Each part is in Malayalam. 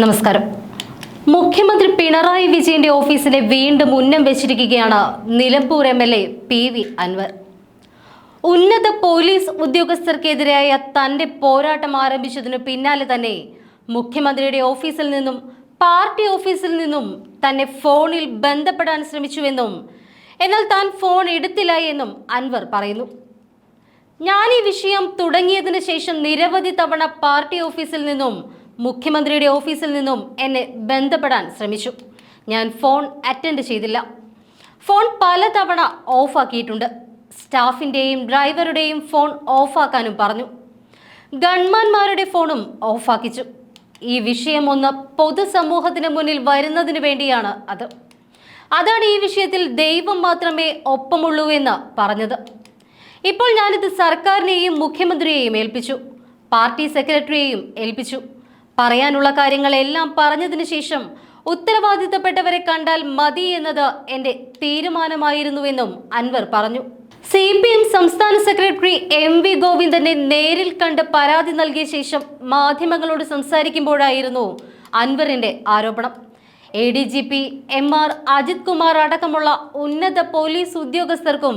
നമസ്കാരം. മുഖ്യമന്ത്രി പിണറായി വിജയന്റെ ഓഫീസിനെ വീണ്ടും ഉന്നം വെച്ചിരിക്കുകയാണ് Nilambur M L A P V Anvar. ഉന്നത പോലീസ് ഉദ്യോഗസ്ഥർക്കെതിരായ തന്റെ പോരാട്ടം ആരംഭിച്ചതിനു പിന്നാലെ തന്നെ മുഖ്യമന്ത്രിയുടെ ഓഫീസിൽ നിന്നും പാർട്ടി ഓഫീസിൽ നിന്നും തന്നെ ഫോണിൽ ബന്ധപ്പെടാൻ ശ്രമിച്ചുവെന്നും എന്നാൽ താൻ ഫോൺ എടുത്തില്ല എന്നും അൻവർ പറയുന്നു. ഞാൻ ഈ വിഷയം തുടങ്ങിയതിനു ശേഷം നിരവധി തവണ പാർട്ടി ഓഫീസിൽ നിന്നും മുഖ്യമന്ത്രിയുടെ ഓഫീസിൽ നിന്നും എന്നെ ബന്ധപ്പെടാൻ ശ്രമിച്ചു. ഞാൻ ഫോൺ അറ്റൻഡ് ചെയ്തില്ല. ഫോൺ പലതവണ ഓഫാക്കിയിട്ടുണ്ട്. സ്റ്റാഫിന്റെയും ഡ്രൈവറുടെയും ഫോൺ ഓഫാക്കാനും പറഞ്ഞു. ഗൺമാന്മാരുടെ ഫോണും ഓഫാക്കിച്ചു. ഈ വിഷയം ഒന്ന് പൊതുസമൂഹത്തിന് മുന്നിൽ വരുന്നതിന് വേണ്ടിയാണ് അത്. അതാണ് ഈ വിഷയത്തിൽ ദൈവം മാത്രമേ ഒപ്പമുള്ളൂ എന്ന് പറഞ്ഞത്. ഇപ്പോൾ ഞാനിത് സർക്കാരിനെയും മുഖ്യമന്ത്രിയെയും ഏൽപ്പിച്ചു. പാർട്ടി സെക്രട്ടറിയെയും ഏൽപ്പിച്ചു. പറയാനുള്ള കാര്യങ്ങളെല്ലാം പറഞ്ഞതിന് ശേഷം ഉത്തരവാദിത്തപ്പെട്ടവരെ കണ്ടാൽ മതി എന്നത് എന്റെ തീരുമാനമായിരുന്നുവെന്നും അൻവർ പറഞ്ഞു. സി പി എം സംസ്ഥാന സെക്രട്ടറി എം വി ഗോവിന്ദനെ നേരിൽ കണ്ട് പരാതി നൽകിയ ശേഷം മാധ്യമങ്ങളോട് സംസാരിക്കുമ്പോഴായിരുന്നു അൻവറിന്റെ ആരോപണം. A D G P M R Ajith Kumar അടക്കമുള്ള ഉന്നത പോലീസ് ഉദ്യോഗസ്ഥർക്കും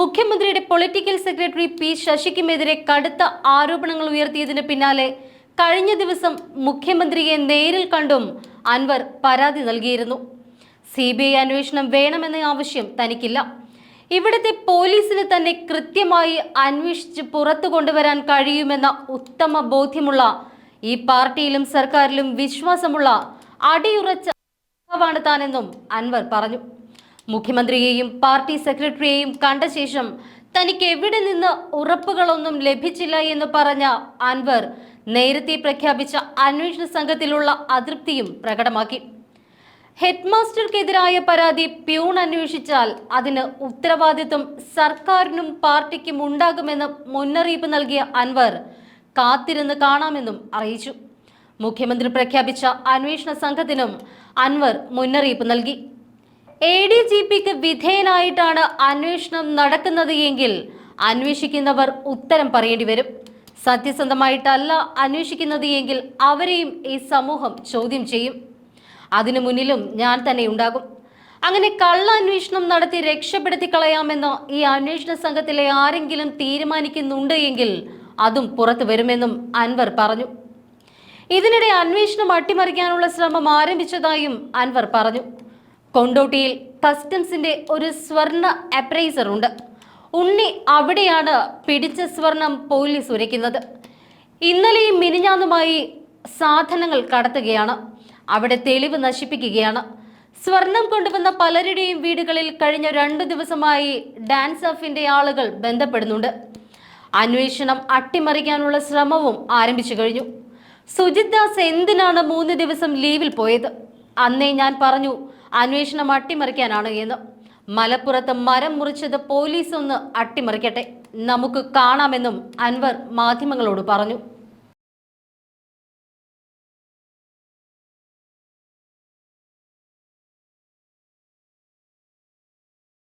മുഖ്യമന്ത്രിയുടെ പൊളിറ്റിക്കൽ സെക്രട്ടറി പി ശശിക്കുമെതിരെ കടുത്ത ആരോപണങ്ങൾ ഉയർത്തിയതിന് പിന്നാലെ കഴിഞ്ഞ ദിവസം മുഖ്യമന്ത്രിയെ നേരിൽ കണ്ടും അൻവർ പരാതി നൽകിയിരുന്നു. സി ബി ഐ അന്വേഷണം വേണമെന്ന ആവശ്യം തനിക്കില്ല. ഇവിടുത്തെ പോലീസിന് തന്നെ കൃത്യമായി അന്വേഷിച്ച് പുറത്തു കൊണ്ടുവരാൻ കഴിയുമെന്ന ഉത്തമ ബോധ്യമുള്ള ഈ പാർട്ടിയിലും സർക്കാരിലും വിശ്വാസമുള്ള അടിയുറച്ച ാണ് താനെന്നും അൻവർ പറഞ്ഞു. മുഖ്യമന്ത്രിയെയും പാർട്ടി സെക്രട്ടറിയെയും കണ്ട ശേഷം തനിക്ക് എവിടെ നിന്ന് ഉറപ്പുകളൊന്നും ലഭിച്ചില്ല എന്ന് പറഞ്ഞ അൻവർ നേരത്തെ പ്രഖ്യാപിച്ച അന്വേഷണ സംഘത്തിലുള്ള അതൃപ്തിയും പ്രകടമാക്കി. ഹെഡ്മാസ്റ്റർക്കെതിരായ പരാതി പ്യൂൺ അന്വേഷിച്ചാൽ അതിന് ഉത്തരവാദിത്വം സർക്കാരിനും പാർട്ടിക്കും ഉണ്ടാകുമെന്ന് മുന്നറിയിപ്പ് നൽകിയ അൻവർ കാത്തിരുന്ന് കാണാമെന്നും അറിയിച്ചു. മുഖ്യമന്ത്രി പ്രഖ്യാപിച്ച അന്വേഷണ സംഘത്തിനും അൻവർ മുന്നറിയിപ്പ് നൽകി. എ ഡി ജി പിക്ക് വിധേയനായിട്ടാണ് അന്വേഷണം നടക്കുന്നത് എങ്കിൽ അന്വേഷിക്കുന്നവർ ഉത്തരം പറയേണ്ടി വരും. സത്യസന്ധമായിട്ടല്ല അന്വേഷിക്കുന്നത് എങ്കിൽ അവരെയും ഈ സമൂഹം ചോദ്യം ചെയ്യും. അതിനു മുന്നിലും ഞാൻ തന്നെ ഉണ്ടാകും. അങ്ങനെ കള്ള അന്വേഷണം നടത്തി രക്ഷപ്പെടുത്തി കളയാമെന്ന് ഈ അന്വേഷണ സംഘത്തിലെ ആരെങ്കിലും തീരുമാനിക്കുന്നുണ്ട് എങ്കിൽ അതും പുറത്തു വരുമെന്നും അൻവർ പറഞ്ഞു. ഇതിനിടെ അന്വേഷണം അട്ടിമറിക്കാനുള്ള ശ്രമം ആരംഭിച്ചതായും അൻവർ പറഞ്ഞു. കൊണ്ടോട്ടിയിൽ കസ്റ്റംസിന്റെ ഒരു സ്വർണ അപ്രൈസർ ഉണ്ട്. ഉണ്ണി അവിടെയാണ് പിടിച്ച സ്വർണം പോലീസ് ഉരയ്ക്കുന്നത്. ഇന്നലെയും മിനിഞ്ഞാന്നുമായി സാധനങ്ങൾ കടത്തുകയാണ്. അവിടെ തെളിവ് നശിപ്പിക്കുകയാണ്. സ്വർണം കൊണ്ടുവന്ന പലരുടെയും വീടുകളിൽ കഴിഞ്ഞ രണ്ടു ദിവസമായി ഡാൻസ് ഓഫിന്റെ ആളുകൾ ബന്ധപ്പെടുന്നുണ്ട്. അന്വേഷണം അട്ടിമറിക്കാനുള്ള ശ്രമവും ആരംഭിച്ചു കഴിഞ്ഞു. സുജിത് ദാസ് എന്തിനാണ് മൂന്ന് ദിവസം ലീവിൽ പോയത്? അന്നേ ഞാൻ പറഞ്ഞു അന്വേഷണം അട്ടിമറിക്കാനാണ് എന്ന്. മലപ്പുറത്ത് മരം മുറിച്ചത് പോലീസ് ഒന്ന് അട്ടിമറിക്കട്ടെ. നമുക്ക് കാണാമെന്നും അൻവർ മാധ്യമങ്ങളോട് പറഞ്ഞു.